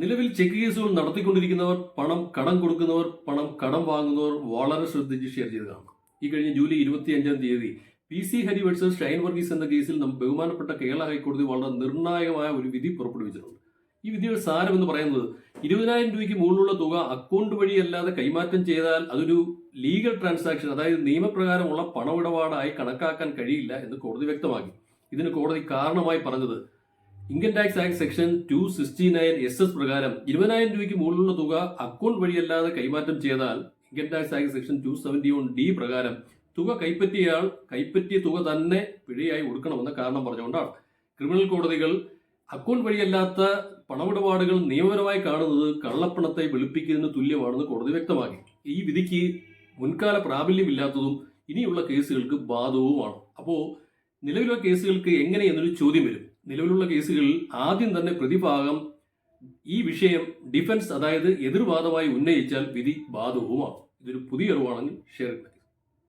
നിലവിൽ ചെക്ക് കേസുകൾ നടത്തിക്കൊണ്ടിരിക്കുന്നവർ പണം കടം കൊടുക്കുന്നവർ പണം കടം വാങ്ങുന്നവർ വളരെ ശ്രദ്ധിച്ച് ഷെയർ ചെയ്ത് കാണണം. ഈ കഴിഞ്ഞ ജൂലൈ ഇരുപത്തി അഞ്ചാം തീയതി P C Hari versus Shine Varghese എന്ന കേസിൽ ബഹുമാനപ്പെട്ട കേരള ഹൈക്കോടതി വളരെ നിർണായകമായ ഒരു വിധി പുറപ്പെടുവിച്ചിട്ടുണ്ട്. ഈ വിധിയുടെ സാരം എന്ന് പറയുന്നത് ഇരുപതിനായിരം രൂപയ്ക്ക് മുകളിലുള്ള തുക അക്കൗണ്ട് വഴിയല്ലാതെ കൈമാറ്റം ചെയ്താൽ അതൊരു ലീഗൽ ട്രാൻസാക്ഷൻ അതായത് നിയമപ്രകാരമുള്ള പണമിടപാടായി കണക്കാക്കാൻ കഴിയില്ല എന്ന് കോടതി വ്യക്തമാക്കി. ഇതിന് കോടതി കാരണമായി പറഞ്ഞത് income tax act section two sixty nine S S പ്രകാരം ഇരുപതിനായിരം രൂപയ്ക്ക് മുകളിലുള്ള തുക അക്കൗണ്ട് വഴിയല്ലാതെ കൈമാറ്റം ചെയ്താൽ income tax act section two seventy one D പ്രകാരം തുക കൈപ്പറ്റിയയാൾ കൈപ്പറ്റിയ തുക തന്നെ പിഴയായി കൊടുക്കണമെന്ന കാരണം പറഞ്ഞുകൊണ്ടാണ്. ക്രിമിനൽ കോടതികൾ അക്കൗണ്ട് വഴിയല്ലാത്ത പണമിടപാടുകൾ നിയമപരമായി കാണുന്നത് കള്ളപ്പണത്തെ വെളുപ്പിക്കുന്നതിന് തുല്യമാണെന്ന് കോടതി വ്യക്തമാക്കി. ഈ വിധിക്ക് മുൻകാല പ്രാബല്യമില്ലാത്തതും ഇനിയുള്ള കേസുകൾക്ക് ബാധകവുമാണ്. അപ്പോൾ നിലവിലുള്ള കേസുകൾക്ക് എങ്ങനെ എന്നൊരു ചോദ്യം വരും. നിലവിലുള്ള കേസുകളിൽ ആദ്യം തന്നെ പ്രതിഭാഗം ഈ വിഷയം ഡിഫൻസ് അതായത് എതിർവാദമായി ഉന്നയിച്ചാൽ വിധി ബാധകവുമാണ് ഇതൊരു പുതിയ അറിവാണെങ്കിൽ ഷെയർ